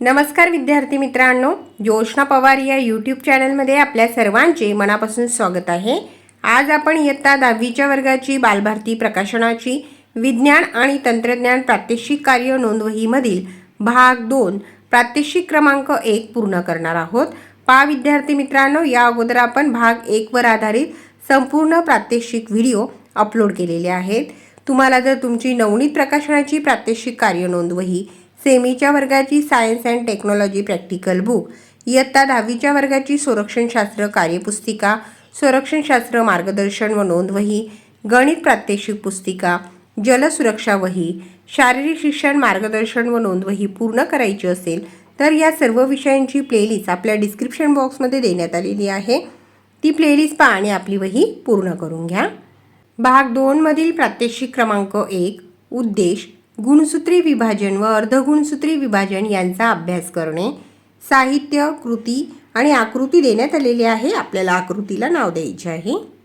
नमस्कार विद्यार्थी मित्रांनो जोशना पवार या यूट्यूब चॅनलमध्ये आपल्या सर्वांचे मनापासून स्वागत आहे. आज आपण इयत्ता दहावीच्या वर्गाची बालभारती प्रकाशनाची विज्ञान आणि तंत्रज्ञान प्रात्यक्षिक कार्य नोंदवहीमधील भाग दोन प्रात्यक्षिक क्रमांक एक पूर्ण करणार आहोत. पा विद्यार्थी मित्रांनो या अगोदर आपण भाग एकवर आधारित संपूर्ण प्रात्यक्षिक व्हिडिओ अपलोड केलेले आहेत. तुम्हाला जर तुमची नवनीत प्रकाशनाची प्रात्यक्षिक कार्य नोंदवही सेमीच्या वर्गाची science and technology practical book इयत्ता दहावीच्या वर्गाची संरक्षणशास्त्र कार्यपुस्तिका संरक्षणशास्त्र मार्गदर्शन व नोंदवही गणित प्रात्यक्षिक पुस्तिका जलसुरक्षा वही शारीरिक शिक्षण मार्गदर्शन व नोंदवही पूर्ण करायची असेल तर या सर्व विषयांची प्लेलिस्ट आपल्या डिस्क्रिप्शन बॉक्समध्ये देण्यात आलेली आहे. ती प्लेलिस्ट पहा आणि आपली वही पूर्ण करून घ्या. भाग दोनमधील प्रात्यक्षिक क्रमांक एक उद्देश गुणसूत्री विभाजन व अर्धगुणसूत्री विभाजन यांचा अभ्यास करणे साहित्य कृती आणि आकृती देण्यात आलेली आहे. आपल्याला आकृतीला नाव द्यायचे आहे.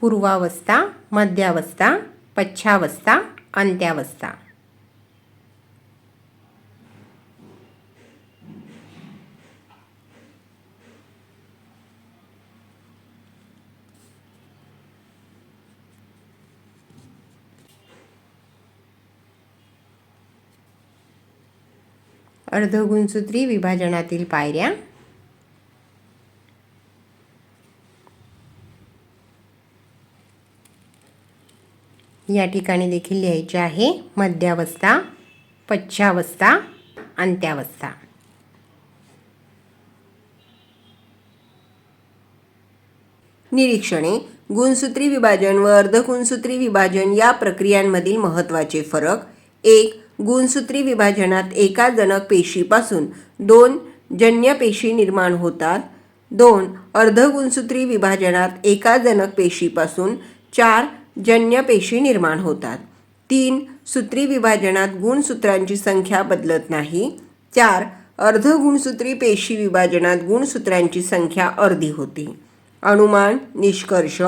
पूर्वावस्था मध्यावस्था पच्छावस्था अंत्यावस्था. अर्धगुणसूत्री विभाजनातील पायऱ्या. या ठिकाणी देखील लिहायचे आहे मध्यावस्था पच्छावस्था अंत्यावस्था. निरीक्षणे गुणसूत्री विभाजन व अर्धगुणसूत्री विभाजन या प्रक्रियांमधील महत्त्वाचे फरक एक गुणसूत्री विभाजनात एका जनक पेशीपासून दोन जन्य पेशी निर्माण होतात. दोन अर्धगुणसूत्री विभाजनात एका जनक पेशीपासून चार जन्य पेशी निर्माण होतात. तीन सूत्री विभाजनात गुणसूत्रांची संख्या बदलत नाही. चार अर्धगुणसूत्री पेशी विभाजनात गुणसूत्रांची संख्या अर्धी होती. अनुमान निष्कर्ष.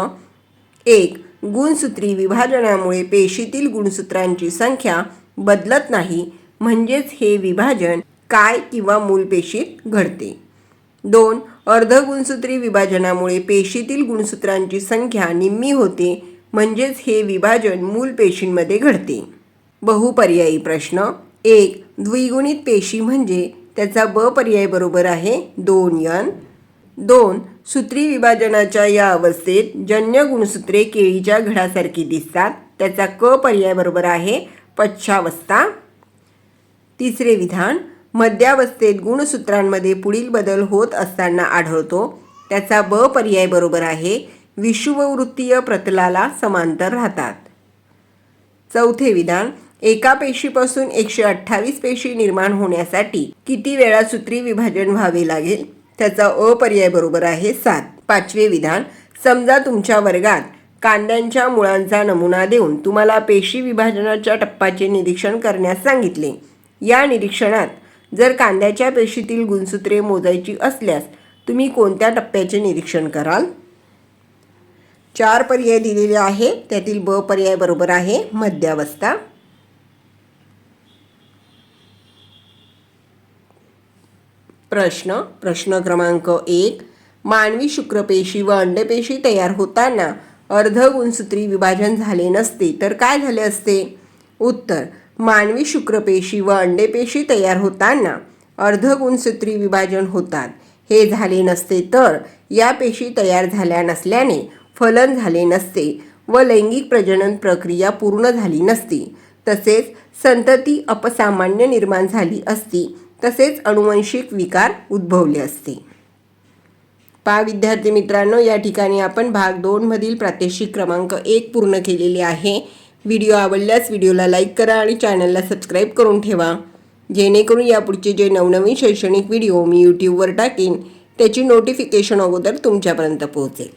एक गुणसूत्री विभाजनामुळे पेशीतील गुणसूत्रांची संख्या बदलत नाही म्हणजेच हे विभाजन काय किंवा मूल पेशीत घडते. दोन अर्धगुणसूत्री विभाजनामुळे पेशीतील गुणसूत्रांची संख्या निम्मी होते म्हणजेच हे विभाजन मूल पेशींमध्ये घडते. बहुपर्यायी प्रश्न. एक द्विगुणित पेशी म्हणजे त्याचा ब पर्याय बरोबर आहे दोन यन. दोन सूत्री विभाजनाच्या या अवस्थेत जन्य गुणसूत्रे केळीच्या घडासारखी दिसतात त्याचा क पर्याय बरोबर आहे पच्छावस्था तिसरे विधान मध्यावस्थेत गुणसूत्रांमध्ये पुढील बदल होत असताना आढळतो. त्याचा ब पर्याय बरोबर आहे. विषुववृत्तीय प्रतलाला समांतर राहतात. चौथे विधान एका पेशीपासून एकशे अठ्ठावीस पेशी निर्माण होण्यासाठी किती वेळा सूत्री विभाजन व्हावे लागेल? त्याचा अपर्याय बरोबर आहे सात. पाचवे विधान समजा तुमच्या वर्गात कांद्यांच्या मुळांचा नमुना देऊन तुम्हाला पेशी विभाजनाच्या टप्प्याचे निरीक्षण करण्यास सांगितले. या निरीक्षणात जर कांद्याच्या पेशीतील गुणसूत्रे मोजायची असल्यास तुम्ही कोणत्या टप्प्याचे निरीक्षण कराल? चार पर्याय दिलेले आहे. त्यातील ब पर्याय बरोबर आहे. मध्यावस्था. प्रश्न. प्रश्न क्रमांक एक. मानवी शुक्रपेशी व अंडपेशी तयार होताना अर्धगुणसूत्री विभाजन झाले नसते तर काय झाले असते? उत्तर मानवी शुक्रपेशी व अंडेपेशी तयार होताना अर्धगुणसूत्री विभाजन होतात. हे झाले नसते तर या पेशी तयार झाल्या नसल्याने फलन झाले नसते व लैंगिक प्रजनन प्रक्रिया पूर्ण झाली नसती. तसेच संतती अपसामान्य निर्माण झाली असती तसेच अनुवंशिक विकार उद्भवले असते. पा विद्यार्थी मित्रांनो या ठिकाणी आपण भाग दोनमधील प्रात्यक्षिक क्रमांक एक पूर्ण केलेले आहे. व्हिडिओ आवडल्यास व्हिडिओला लाईक करा आणि चॅनलला सबस्क्राईब करून ठेवा. जेणेकरून यापुढचे जे नवनवीन शैक्षणिक व्हिडिओ मी यूट्यूबवर टाकेन त्याची नोटिफिकेशन अगोदर तुमच्यापर्यंत पोहोचेल.